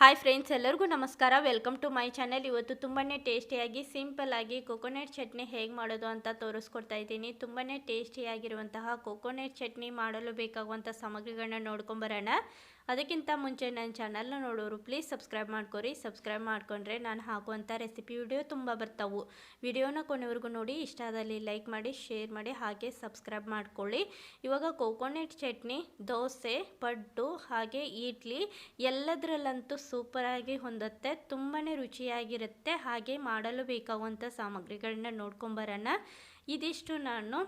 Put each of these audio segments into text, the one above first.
Hi friends ಎಲ್ಲರಿಗೂ ನಮಸ್ಕಾರ. Welcome to my channel ಇವತ್ತು ತುಂಬಾ ಟೇಸ್ಟಿಯಾಗಿ ಸಿಂಪಲ್ ಆಗಿ ಕೊಕೊನೆಟ್ ಚಟ್ನಿ ಹೇಗೆ ಮಾಡೋದು ಅಂತ ತೋರಿಸ್ಕೊಡ್ತಾ ಇದ್ದೀನಿ. ತುಂಬಾ ಟೇಸ್ಟಿಯಾಗಿರುವಂತಹ ಕೊಕೊನೆಟ್ ಚಟ್ನಿ ಮಾಡಲು ಬೇಕಾಗುವಂಥ ಸಾಮಗ್ರಿಗಳನ್ನ ನೋಡ್ಕೊಂಬರೋಣ ಅದಕ್ಕಿಂತ ಮುಂಚೆ ನನ್ನ ಚಾನಲ್ನ ನೋಡೋರು ಪ್ಲೀಸ್ ಸಬ್ಸ್ಕ್ರೈಬ್ ಮಾಡ್ಕೊರಿ. ಸಬ್ಸ್ಕ್ರೈಬ್ ಮಾಡ್ಕೊಂಡ್ರೆ ನಾನು ಹಾಕುವಂಥ ರೆಸಿಪಿ ವಿಡಿಯೋ ತುಂಬ ಬರ್ತಾವು. ವಿಡಿಯೋನ ಕೊನೆವರೆಗೂ ನೋಡಿ, ಇಷ್ಟ ಆದಲ್ಲಿ ಲೈಕ್ ಮಾಡಿ ಶೇರ್ ಮಾಡಿ, ಹಾಗೆ ಸಬ್ಸ್ಕ್ರೈಬ್ ಮಾಡ್ಕೊಳ್ಳಿ. ಇವಾಗ ಕೋಕೋನಟ್ ಚಟ್ನಿ, ದೋಸೆ, ಪಡ್ಡು, ಹಾಗೆ ಇಡ್ಲಿ ಎಲ್ಲದರಲ್ಲಂತೂ ಸೂಪರಾಗಿ ಹೊಂದುತ್ತೆ ತುಂಬಾ ರುಚಿಯಾಗಿರುತ್ತೆ, ಹಾಗೆ ಮಾಡಲು ಬೇಕಾಗುವಂಥ ಸಾಮಗ್ರಿಗಳನ್ನ ನೋಡ್ಕೊಂಬರೋಣ ಇದಿಷ್ಟು ನಾನು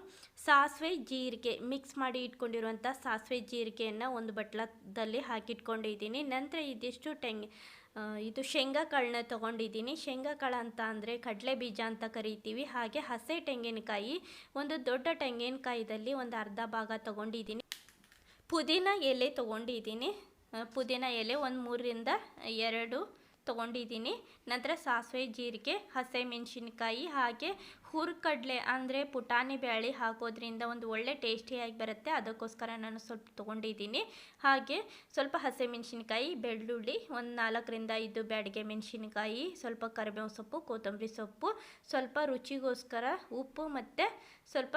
ಸಾಸಿವೆ ಜೀರಿಗೆ ಮಿಕ್ಸ್ ಮಾಡಿ ಇಟ್ಕೊಂಡಿರುವಂಥ ಸಾಸಿವೆ ಜೀರಿಗೆಯನ್ನು ಒಂದು ಬಟ್ಲದಲ್ಲಿ ಹಾಕಿಟ್ಕೊಂಡಿದ್ದೀನಿ. ನಂತರ ಇದಿಷ್ಟು ಟೆಂಗ್ ಇದು ಶೇಂಗಾ ಕಾಳನ್ನ ತೊಗೊಂಡಿದ್ದೀನಿ. ಶೇಂಗಾ ಕಾಳು ಅಂತ ಅಂದರೆ ಕಡಲೆ ಬೀಜ ಅಂತ ಕರಿತೀವಿ. ಹಾಗೆ ಹಸೆ ತೆಂಗಿನಕಾಯಿ, ಒಂದು ದೊಡ್ಡ ತೆಂಗಿನಕಾಯಿದಲ್ಲಿ ಒಂದು ಅರ್ಧ ಭಾಗ ತೊಗೊಂಡಿದ್ದೀನಿ. ಪುದೀನ ಎಲೆ ತೊಗೊಂಡಿದ್ದೀನಿ. ಪುದೀನ ಎಲೆ ಒಂದು ಮೂರರಿಂದ ಎರಡು ತೊಗೊಂಡಿದ್ದೀನಿ. ನಂತರ ಸಾಸಿವೆ, ಜೀರಿಗೆ, ಹಸೆ ಮೆಣಸಿನ್ಕಾಯಿ ಹಾಗೆ ಹುರ್ಕಡಲೆ ಅಂದರೆ ಪುಟಾಣಿ ಬ್ಯಾಳಿ ಹಾಕೋದ್ರಿಂದ ಒಂದು ಒಳ್ಳೆ ಟೇಸ್ಟಿಯಾಗಿ ಬರುತ್ತೆ. ಅದಕ್ಕೋಸ್ಕರ ನಾನು ಸ್ವಲ್ಪ ತೊಗೊಂಡಿದ್ದೀನಿ. ಹಾಗೆ ಸ್ವಲ್ಪ ಹಸೆ ಮೆಣಸಿನ್ಕಾಯಿ, ಬೆಳ್ಳುಳ್ಳಿ ಒಂದು ನಾಲ್ಕರಿಂದ ಐದು ಬ್ಯಾಡಿಗೆ ಮೆಣಸಿನ್ಕಾಯಿ, ಸ್ವಲ್ಪ ಕರಿಬೇವು ಸೊಪ್ಪು, ಕೊತ್ತಂಬರಿ ಸೊಪ್ಪು, ಸ್ವಲ್ಪ ರುಚಿಗೋಸ್ಕರ ಉಪ್ಪು ಮತ್ತು ಸ್ವಲ್ಪ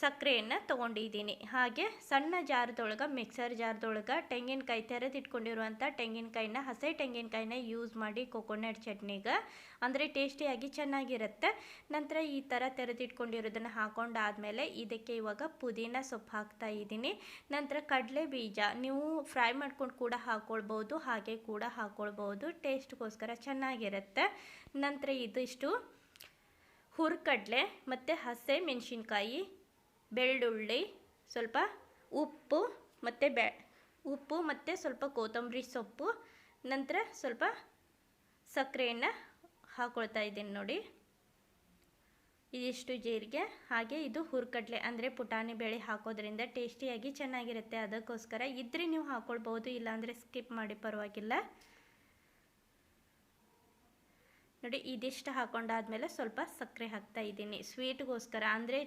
ಸಕ್ಕರೆಯನ್ನು ತೊಗೊಂಡಿದ್ದೀನಿ. ಹಾಗೆ ಸಣ್ಣ ಜಾರದೊಳಗೆ, ಮಿಕ್ಸರ್ ಜಾರದೊಳಗೆ ತೆಂಗಿನಕಾಯಿ ತೆರೆದಿಟ್ಕೊಂಡಿರುವಂಥ ತೆಂಗಿನಕಾಯಿನ, ಹಸೆ ತೆಂಗಿನಕಾಯಿನ ಯೂಸ್ ಮಾಡಿ ಕೊಕೊನಟ್ ಚಟ್ನಿಗೆ. ಅಂದರೆ ಟೇಸ್ಟಿಯಾಗಿ ಚೆನ್ನಾಗಿರುತ್ತೆ. ನಂತರ ಈ ಥರ ತೆರೆದಿಟ್ಕೊಂಡಿರೋದನ್ನು ಹಾಕೊಂಡಾದಮೇಲೆ ಇದಕ್ಕೆ ಇವಾಗ ಪುದೀನ ಸೊಪ್ಪು ಹಾಕ್ತಾ ಇದ್ದೀನಿ. ನಂತರ ಕಡಲೆ ಬೀಜ, ನೀವು ಫ್ರೈ ಮಾಡ್ಕೊಂಡು ಕೂಡ ಹಾಕ್ಕೊಳ್ಬೋದು ಹಾಗೆ ಕೂಡ ಹಾಕ್ಕೊಳ್ಬೋದು ಟೇಸ್ಟ್ಗೋಸ್ಕರ ಚೆನ್ನಾಗಿರುತ್ತೆ. ನಂತರ ಇದಿಷ್ಟು ಹುರ್ಕಡಲೆ ಮತ್ತು ಹಸೆ ಮೆಣಸಿನ್ಕಾಯಿ ಬೆಳ್ಳುಳ್ಳಿ, ಸ್ವಲ್ಪ ಉಪ್ಪು ಮತ್ತು ಬೆ, ಉಪ್ಪು ಮತ್ತು ಸ್ವಲ್ಪ ಕೊತ್ತಂಬರಿ ಸೊಪ್ಪು, ನಂತರ ಸ್ವಲ್ಪ ಸಕ್ಕರೆಯನ್ನು ಹಾಕ್ಕೊಳ್ತಾ ಇದ್ದೀನಿ ನೋಡಿ. ಇದಿಷ್ಟು ಜೀರಿಗೆ, ಹಾಗೆ ಇದು ಹುರ್ಕಡ್ಲೆ ಅಂದರೆ ಪುಟಾಣಿ ಬೇಳೆ ಹಾಕೋದ್ರಿಂದ ಟೇಸ್ಟಿಯಾಗಿ ಚೆನ್ನಾಗಿರುತ್ತೆ. ಅದಕ್ಕೋಸ್ಕರ ಇದ್ರೆ ನೀವು ಹಾಕ್ಕೊಳ್ಬೋದು ಇಲ್ಲಾಂದರೆ ಸ್ಕಿಪ್ ಮಾಡಿ ಪರವಾಗಿಲ್ಲ. ನೋಡಿ, ಇದಿಷ್ಟು ಹಾಕೊಂಡಾದ್ಮೇಲೆ ಸ್ವಲ್ಪ ಸಕ್ಕರೆ ಹಾಕ್ತಾ ಇದ್ದೀನಿ. ಸ್ವೀಟ್ಗೋಸ್ಕರ ಅಂದರೆ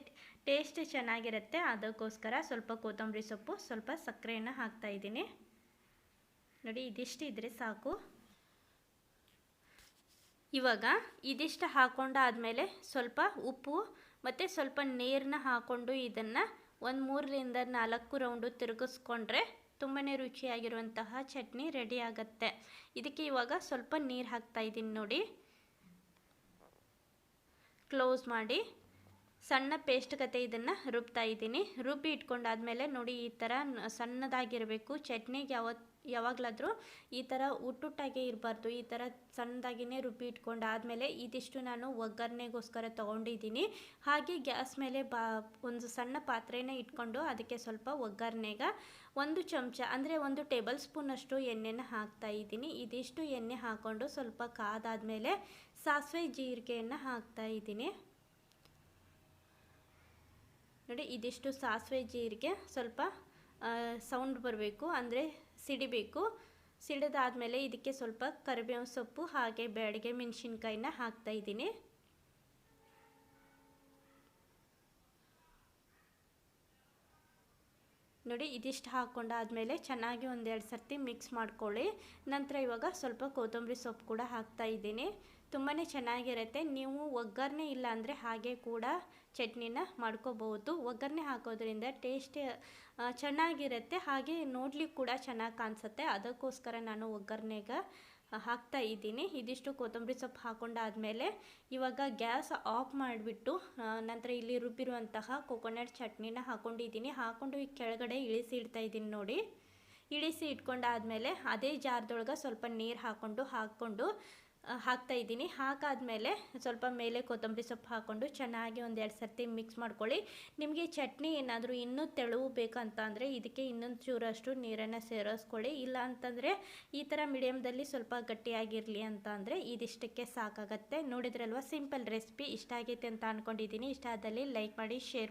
ಟೇಸ್ಟ್ ಚೆನ್ನಾಗಿರುತ್ತೆ, ಅದಕ್ಕೋಸ್ಕರ ಸ್ವಲ್ಪ ಕೊತ್ತಂಬರಿ ಸೊಪ್ಪು, ಸ್ವಲ್ಪ ಸಕ್ಕರೆಯನ್ನು ಹಾಕ್ತಾ ಇದ್ದೀನಿ. ನೋಡಿ, ಇದಿಷ್ಟು ಇದ್ರೆ ಸಾಕು. ಇವಾಗ ಇದಿಷ್ಟು ಹಾಕೊಂಡಾದ್ಮೇಲೆ ಸ್ವಲ್ಪ ಉಪ್ಪು ಮತ್ತು ಸ್ವಲ್ಪ ನೀರನ್ನ ಹಾಕ್ಕೊಂಡು ಇದನ್ನು ಒಂದು ಮೂರರಿಂದ ನಾಲ್ಕು ರೌಂಡು ತಿರುಗಿಸ್ಕೊಂಡ್ರೆ ತುಂಬಾ ರುಚಿಯಾಗಿರುವಂತಹ ಚಟ್ನಿ ರೆಡಿ ಆಗುತ್ತೆ. ಇದಕ್ಕೆ ಇವಾಗ ಸ್ವಲ್ಪ ನೀರು ಹಾಕ್ತಾ ಇದ್ದೀನಿ ನೋಡಿ. ಕ್ಲೋಸ್ ಮಾಡಿ ಸಣ್ಣ ಪೇಸ್ಟ್ ಕತೆ ಇದನ್ನು ರುಬ್ತಾ ಇದ್ದೀನಿ. ರುಬ್ಬಿ ಇಟ್ಕೊಂಡಾದ್ಮೇಲೆ ನೋಡಿ ಈ ಥರ ಸಣ್ಣದಾಗಿರಬೇಕು. ಚಟ್ನಿಗೆ ಯಾವತ್ತು ಯಾವಾಗಲಾದರೂ ಈ ಥರ ಉಟ್ಟುಟ್ಟಾಗೆ ಇರಬಾರ್ದು. ಈ ಥರ ಸಣ್ಣದಾಗಿನೇ ರುಬ್ಬಿ ಇಟ್ಕೊಂಡಾದ್ಮೇಲೆ ಇದಿಷ್ಟು ನಾನು ಒಗ್ಗರಣೆಗೋಸ್ಕರ ತೊಗೊಂಡಿದ್ದೀನಿ. ಹಾಗೆ ಗ್ಯಾಸ್ ಮೇಲೆ ಬಾ ಒಂದು ಸಣ್ಣ ಪಾತ್ರೆನೇ ಇಟ್ಕೊಂಡು ಅದಕ್ಕೆ ಸ್ವಲ್ಪ ಒಗ್ಗರಣೆಗೆ ಒಂದು ಚಮಚ ಅಂದರೆ ಒಂದು ಟೇಬಲ್ ಸ್ಪೂನಷ್ಟು ಎಣ್ಣೆನ ಹಾಕ್ತಾ ಇದ್ದೀನಿ. ಇದಿಷ್ಟು ಎಣ್ಣೆ ಹಾಕ್ಕೊಂಡು ಸ್ವಲ್ಪ ಕಾದಾದ್ಮೇಲೆ ಸಾಸಿವೆ ಜೀರಿಗೆಯನ್ನು ಹಾಕ್ತಾ ಇದ್ದೀನಿ. ನೋಡಿ, ಇದಿಷ್ಟು ಸಾಸಿವೆ ಜೀರಿಗೆ ಸ್ವಲ್ಪ ಸೌಂಡ್ ಬರಬೇಕು, ಅಂದರೆ ಸಿಡಿಬೇಕು. ಸಿಡಿದಾದ್ಮೇಲೆ ಇದಕ್ಕೆ ಸ್ವಲ್ಪ ಕರಿಬೇವು ಸೊಪ್ಪು ಹಾಗೆ ಬ್ಯಾಡಿಗೆ ಮೆಣಸಿನ್ಕಾಯಿನ ಹಾಕ್ತಾ ನೋಡಿ ಇದಿಷ್ಟು ಹಾಕ್ಕೊಂಡಾದ್ಮೇಲೆ ಚೆನ್ನಾಗಿ ಒಂದೆರಡು ಸರ್ತಿ ಮಿಕ್ಸ್ ಮಾಡ್ಕೊಳ್ಳಿ. ನಂತರ ಇವಾಗ ಸ್ವಲ್ಪ ಕೊತ್ತಂಬರಿ ಸೊಪ್ಪು ಕೂಡ ಹಾಕ್ತಾ ಇದ್ದೀನಿ. ತುಂಬಾ ಚೆನ್ನಾಗಿರುತ್ತೆ. ನೀವು ಒಗ್ಗರಣೆ ಇಲ್ಲ ಅಂದರೆ ಹಾಗೆ ಕೂಡ ಚಟ್ನಿನ ಮಾಡ್ಕೋಬಹುದು ಒಗ್ಗರಣೆ ಹಾಕೋದ್ರಿಂದ ಟೇಸ್ಟ್ ಚೆನ್ನಾಗಿರುತ್ತೆ. ಹಾಗೆ ನೋಡ್ಲಿಕ್ಕೆ ಕೂಡ ಚೆನ್ನಾಗಿ ಕಾಣಿಸುತ್ತೆ. ಅದಕ್ಕೋಸ್ಕರ ನಾನು ಒಗ್ಗರಣೆಗೆ ಹಾಕ್ತಾ ಇದ್ದೀನಿ. ಇದಿಷ್ಟು ಕೊತ್ತಂಬರಿ ಸೊಪ್ಪು ಹಾಕೊಂಡಾದಮೇಲೆ ಇವಾಗ ಗ್ಯಾಸ್ ಆಫ್ ಮಾಡಿಬಿಟ್ಟು ನಂತರ ಇಲ್ಲಿ ರುಬ್ಬಿರುವಂತಹ ಕೊಕೊನಟ್ ಚಟ್ನಿನ ಹಾಕೊಂಡಿದ್ದೀನಿ. ಹಾಕೊಂಡು ಈ ಕೆಳಗಡೆ ಇಳಿಸಿ ಇಡ್ತಾ ಇದ್ದೀನಿ ನೋಡಿ. ಇಳಿಸಿ ಇಟ್ಕೊಂಡಾದಮೇಲೆ ಅದೇ ಜಾರದೊಳಗೆ ಸ್ವಲ್ಪ ನೀರು ಹಾಕ್ಕೊಂಡು ಹಾಕ್ಕೊಂಡು ಹಾಕ್ತಾ ಇದ್ದೀನಿ. ಹಾಕಾದಮೇಲೆ ಸ್ವಲ್ಪ ಮೇಲೆ ಕೊತ್ತಂಬರಿ ಸೊಪ್ಪು ಹಾಕ್ಕೊಂಡು ಚೆನ್ನಾಗಿ ಒಂದೆರಡು ಸರ್ತಿ ಮಿಕ್ಸ್ ಮಾಡ್ಕೊಳ್ಳಿ. ನಿಮಗೆ ಚಟ್ನಿ ಏನಾದರೂ ಇನ್ನೂ ತೆಳುವು ಬೇಕಂತ ಅಂದರೆ ಇದಕ್ಕೆ ಇನ್ನೊಂದು ಚೂರಷ್ಟು ನೀರನ್ನು ಸೇರಿಸ್ಕೊಳ್ಳಿ. ಇಲ್ಲ ಅಂತಂದರೆ ಈ ಥರ ಮೀಡಿಯಮ್ದಲ್ಲಿ ಸ್ವಲ್ಪ ಗಟ್ಟಿಯಾಗಿರಲಿ ಅಂತ ಅಂದರೆ ಇದಿಷ್ಟಕ್ಕೆ ಸಾಕಾಗತ್ತೆ. ನೋಡಿದ್ರಲ್ವ? Simple recipe. ಇಷ್ಟ ಆಗೈತೆ ಅಂತ ಅಂದ್ಕೊಂಡಿದ್ದೀನಿ ಇಷ್ಟ ಆದಲ್ಲಿ ಲೈಕ್ ಮಾಡಿ, ಶೇರ್